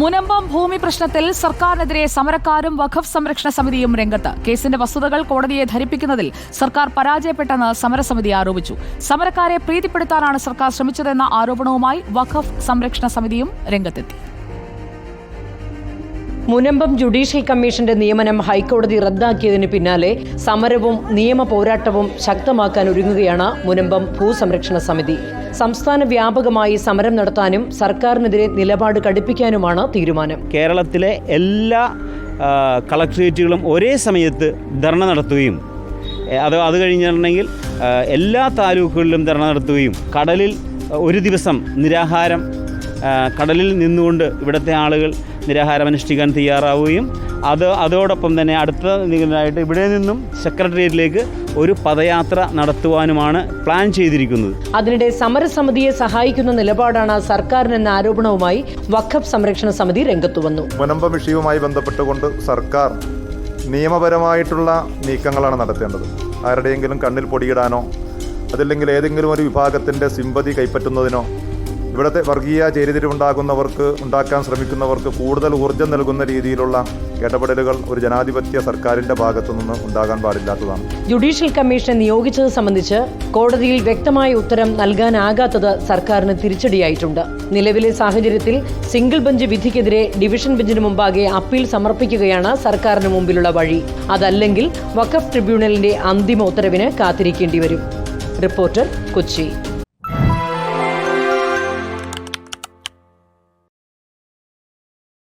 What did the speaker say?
മുനമ്പം ഭൂമി പ്രശ്നത്തിൽ സർക്കാരിനെതിരെ സമരക്കാരും വഖഫ് സംരക്ഷണ സമിതിയും രംഗത്ത്. കേസിന്റെ വസ്തുതകൾ കോടതിയെ ധരിപ്പിക്കുന്നതിൽ സർക്കാർ പരാജയപ്പെട്ടെന്ന് സമരസമിതി ആരോപിച്ചു. സമരക്കാരെ പ്രീതിപ്പെടുത്താനാണ് സർക്കാർ ശ്രമിച്ചതെന്ന ആരോപണവുമായി വഖഫ് സംരക്ഷണ സമിതിയും രംഗത്തെത്തി. മുനമ്പം ജുഡീഷ്യൽ കമ്മീഷന്റെ നിയമനം ഹൈക്കോടതി റദ്ദാക്കിയതിന് പിന്നാലെ സമരവും നിയമ പോരാട്ടവും ശക്തമാക്കാൻ ഒരുങ്ങുകയാണ് മുനമ്പം ഭൂസംരക്ഷണ സമിതി. സംസ്ഥാന വ്യാപകമായി സമരം നടത്താനും സർക്കാരിനെതിരെ നിലപാട് കടുപ്പിക്കാനുമാണ് തീരുമാനം. കേരളത്തിലെ എല്ലാ കളക്ട്രേറ്റുകളും ഒരേ സമയത്ത് ധർണ നടത്തുകയും അത് അത് കഴിഞ്ഞിട്ടുണ്ടെങ്കിൽ എല്ലാ താലൂക്കുകളിലും ധർണ നടത്തുകയും കടലിൽ ഒരു ദിവസം നിരാഹാരം കടലിൽ നിന്നുകൊണ്ട് ഇവിടുത്തെ ആളുകൾ നിരാഹാരം അനുഷ്ഠിക്കാൻ തയ്യാറാവുകയും അത് അതോടൊപ്പം തന്നെ അടുത്ത ഇതിനായിട്ട് ഇവിടെ നിന്നും സെക്രട്ടേറിയറ്റിലേക്ക് ഒരു പദയാത്ര നടത്തുവാനുമാണ് പ്ലാൻ ചെയ്തിരിക്കുന്നത്. അതിനിടെ സമരസമിതിയെ സഹായിക്കുന്ന നിലപാടാണ് സർക്കാരിനെന്ന ആരോപണവുമായി വഖഫ് സംരക്ഷണ സമിതി രംഗത്തുവന്നു മുനമ്പം വിഷയവുമായി ബന്ധപ്പെട്ടുകൊണ്ട് സർക്കാർ നിയമപരമായിട്ടുള്ള നീക്കങ്ങളാണ് നടത്തേണ്ടത്. ആരുടെയെങ്കിലും കണ്ണിൽ പൊടിയിടാനോ അതല്ലെങ്കിൽ ഏതെങ്കിലും ഒരു വിഭാഗത്തിന്റെ സിമ്പതി കൈപ്പറ്റുന്നതിനോ ഇവിടുത്തെ വർഗീയ ചേരിതിരിവുണ്ടാകുന്നവർക്ക് ഉണ്ടാക്കാൻ ശ്രമിക്കുന്നവർക്ക് കൂടുതൽ ഊർജം നൽകുന്ന രീതിയിലുള്ള ഇടപെടലുകൾ ഒരു ജനാധിപത്യ സർക്കാരിന്റെ ഭാഗത്തു നിന്ന് ഉണ്ടാകാൻ പാടില്ലാത്തതാണ്. ജുഡീഷ്യൽ കമ്മീഷൻ നിയോഗിച്ചത് സംബന്ധിച്ച് കോടതിയിൽ വ്യക്തമായ ഉത്തരം നൽകാനാകാത്തത് സർക്കാരിന് തിരിച്ചടിയായിട്ടുണ്ട്. നിലവിലെ സാഹചര്യത്തിൽ സിംഗിൾ ബെഞ്ച് വിധിക്കെതിരെ ഡിവിഷൻ ബെഞ്ചിന് മുമ്പാകെ അപ്പീൽ സമർപ്പിക്കുകയാണ് സർക്കാരിന് മുമ്പിലുള്ള വഴി. അതല്ലെങ്കിൽ വഖഫ് ട്രിബ്യൂണലിന്റെ അന്തിമ ഉത്തരവിന് കാത്തിരിക്കേണ്ടി വരും. റിപ്പോർട്ടർ കൊച്ചി.